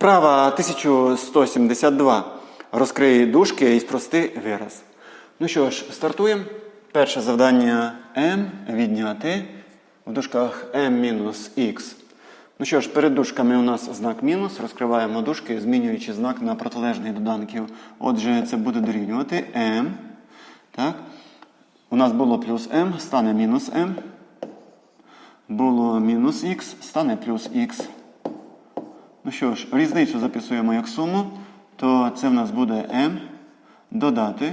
Вправа 1172. Розкрий дужки і спрости вираз. Ну що ж, стартуємо. Перше завдання m відняти в дужках m-x. Ну що ж, перед дужками у нас знак мінус. Розкриваємо дужки, змінюючи знак на протилежний доданків. Отже, це буде дорівнювати m. Так? У нас було плюс m, стане мінус m. Було мінус х, стане плюс х. Ну що ж, різницю записуємо як суму, то це в нас буде m додати.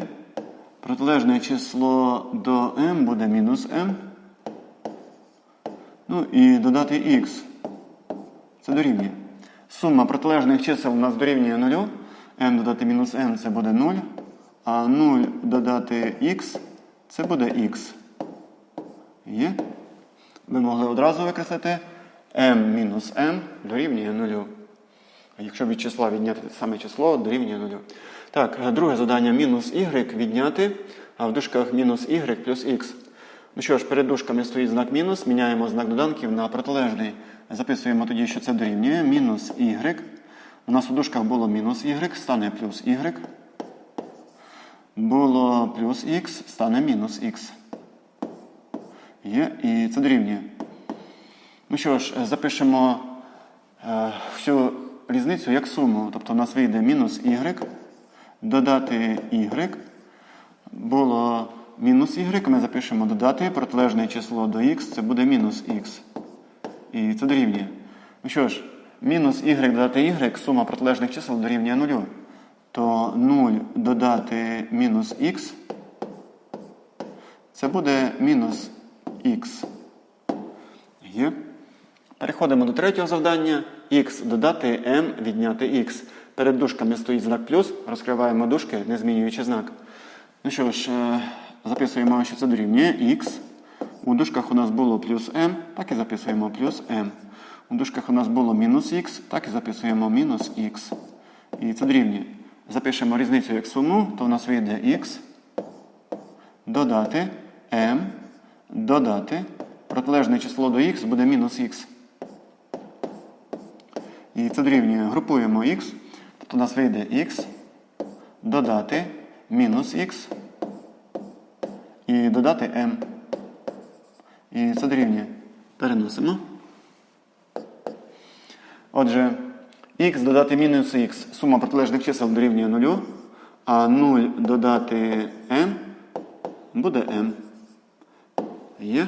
Протилежне число до m буде мінус m. Ну і додати х. Це дорівнює. Сума протилежних чисел у нас дорівнює 0. m додати мінус m це буде 0. А 0 додати х це буде х. Є? Ви могли одразу викреслити m мінус m дорівнює 0. Якщо від числа відняти саме число, дорівнює 0. Так, е, друге завдання мінус y відняти, а в дужках мінус y плюс x. Ну що ж, перед дужками стоїть знак мінус, міняємо знак доданків на протилежний. Записуємо тоді, що це дорівнює мінус y. У нас у дужках було мінус y, стане плюс y. Було плюс х, стане мінус х. Є, і це дорівнює. Ну що ж, запишемо е, всю різницю як суму. Тобто у нас вийде мінус y, додати y. Було мінус y, ми запишемо додати протилежне число до х, це буде мінус х. І це дорівнює. Ну що ж, мінус y додати y, сума протилежних чисел дорівнює 0. То 0 додати мінус х, це буде мінус х. Є. Переходимо до третього завдання. Х додати m відняти х. Перед дужками стоїть знак плюс. Розкриваємо дужки, не змінюючи знак. Ну що ж, е, записуємо, що це дорівнює х. У дужках у нас було плюс m, так і записуємо плюс m. У дужках у нас було мінус х, так і записуємо мінус х. І це дорівнює. Запишемо різницю як суму, то у нас вийде х. Додати m, додати. Протилежне число до х буде мінус х. І це дорівнює. Групуємо х. Тобто у нас вийде х, додати мінус х і додати m. І це дорівнює. Переносимо. Отже, х додати мінус х. Сума протилежних чисел дорівнює 0. А 0 додати m буде m. Є.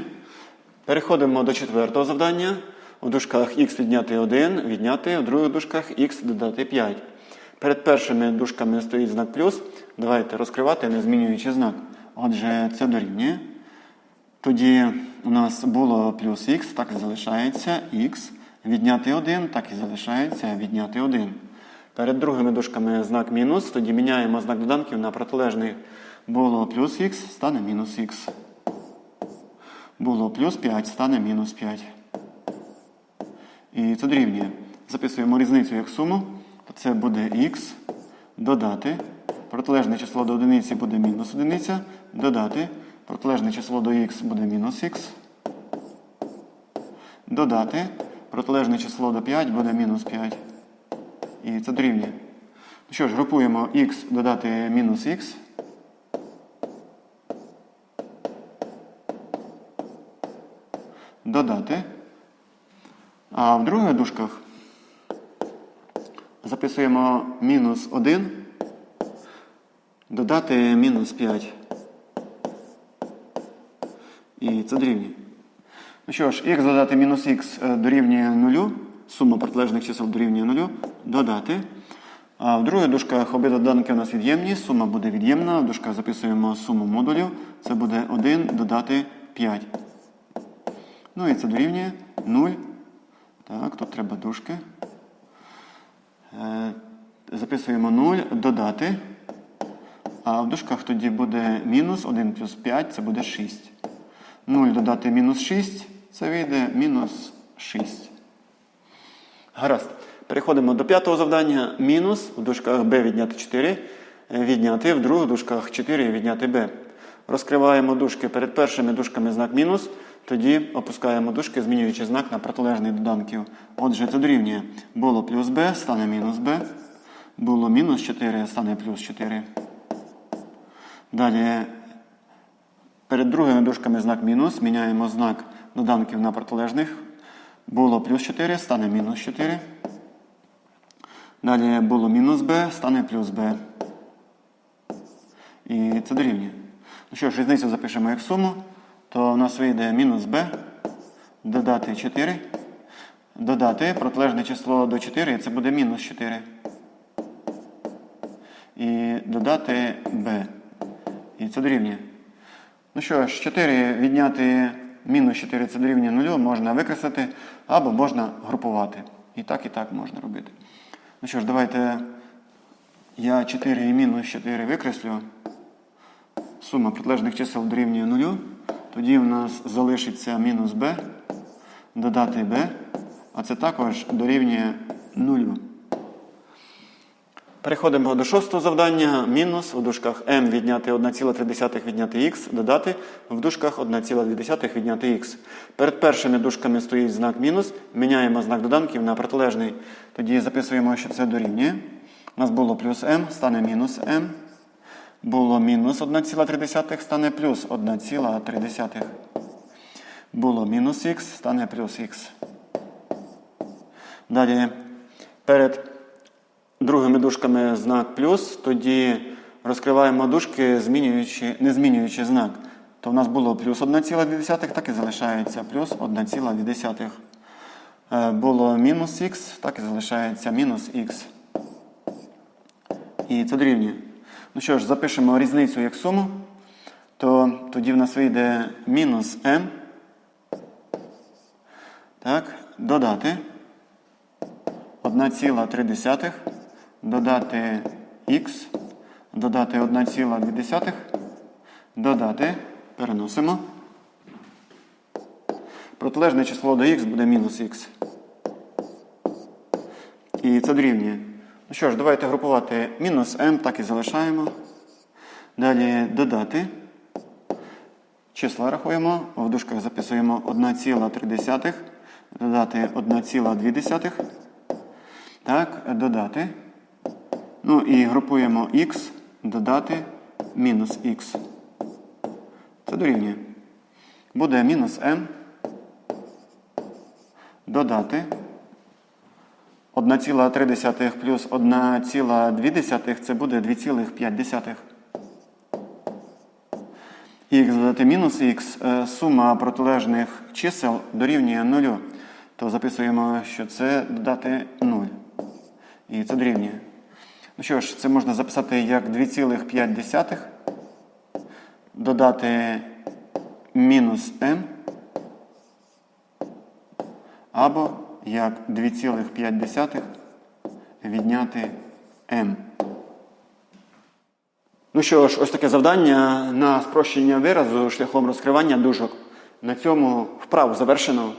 Переходимо до четвертого завдання. У дужках х відняти 1, відняти, в других дужках х додати 5. Перед першими дужками стоїть знак плюс. Давайте розкривати, не змінюючи знак. Отже, це дорівнює. Тоді у нас було плюс х, так і залишається х. Відняти 1, так і залишається відняти 1. Перед другими дужками знак мінус, тоді міняємо знак доданків на протилежний. Було плюс х, стане мінус х. Було плюс 5, стане мінус 5. І це дорівнює. Записуємо різницю як суму. Це буде х додати. Протилежне число до одиниці буде мінус одиниця. Додати. Протилежне число до х буде мінус х. Додати. Протилежне число до 5 буде мінус 5. І це дорівнює. Ну що ж, групуємо х додати мінус х. Додати. А в других дужках записуємо мінус 1, додати мінус 5. І це дорівнює. Ну що ж, х додати мінус х дорівнює 0, сума протилежних чисел дорівнює 0, додати. А в других дужках обидва доданки у нас від'ємні, сума буде від'ємна. В дужках записуємо суму модулів. Це буде 1 додати 5. Ну і це дорівнює 0. Так, тут треба дужки. Е, записуємо 0, додати. А в дужках тоді буде мінус 1 плюс 5, це буде 6. 0 додати мінус 6, це вийде мінус 6. Гаразд. Переходимо до п'ятого завдання. Мінус в дужках b відняти 4, відняти, в других дужках 4 відняти b. Розкриваємо дужки перед першими дужками знак мінус, Тоді опускаємо дужки, змінюючи знак на протилежний доданків. Отже, це дорівнює. Було плюс b, стане мінус b. Було мінус 4, стане плюс 4. Далі перед другими дужками знак мінус. Міняємо знак доданків на протилежних. Було плюс 4, стане мінус 4. Далі було мінус b, стане плюс b. І це дорівнює. Ну що ж, різницю запишемо як суму, то у нас вийде мінус b, додати 4, додати протилежне число до 4, і це буде мінус 4. І додати b. І це дорівнює. Ну що ж, 4 відняти мінус 4 це дорівнює 0, можна викреслити або можна групувати. І так, і так можна робити. Ну що ж, давайте я 4 і мінус 4 викреслю. Сума протилежних чисел дорівнює 0. Тоді в нас залишиться мінус b, додати b, а це також дорівнює 0. Переходимо до шостого завдання. Мінус у дужках m відняти 1,3 відняти х, додати в дужках 1,2 відняти х. Перед першими дужками стоїть знак мінус. Міняємо знак доданків на протилежний. Тоді записуємо, що це дорівнює. У нас було плюс m, стане мінус m. Було мінус 1,3, стане плюс 1,3. Було мінус х, стане плюс х. Далі перед другими дужками знак плюс, тоді розкриваємо дужки, змінюючи, не змінюючи знак. То в нас було плюс 1,2, так і залишається плюс 1,2. Е, Було мінус х, так і залишається мінус х. І це дорівнює. Ну що ж, запишемо різницю як суму, то тоді в нас вийде мінус m. Так, додати 1,3, додати х, додати 1,2, додати, переносимо. Протилежне число до х буде мінус х. І це дорівнює. Ну що ж, давайте групувати мінус m, так і залишаємо. Далі додати. Числа рахуємо. В дужках записуємо 1,3, додати 1,2. Так, додати. Ну і групуємо х, додати мінус х. Це дорівнює. Буде мінус m. Додати. 1,3 плюс 1,2 це буде 2,5. Х додати мінус х, сума протилежних чисел дорівнює 0. То записуємо, що це додати 0. І це дорівнює. Ну що ж, це можна записати як 2,5 додати мінус m або як 2,5 відняти m. Ну що ж, ось таке завдання на спрощення виразу шляхом розкривання дужок. На цьому вправу завершено.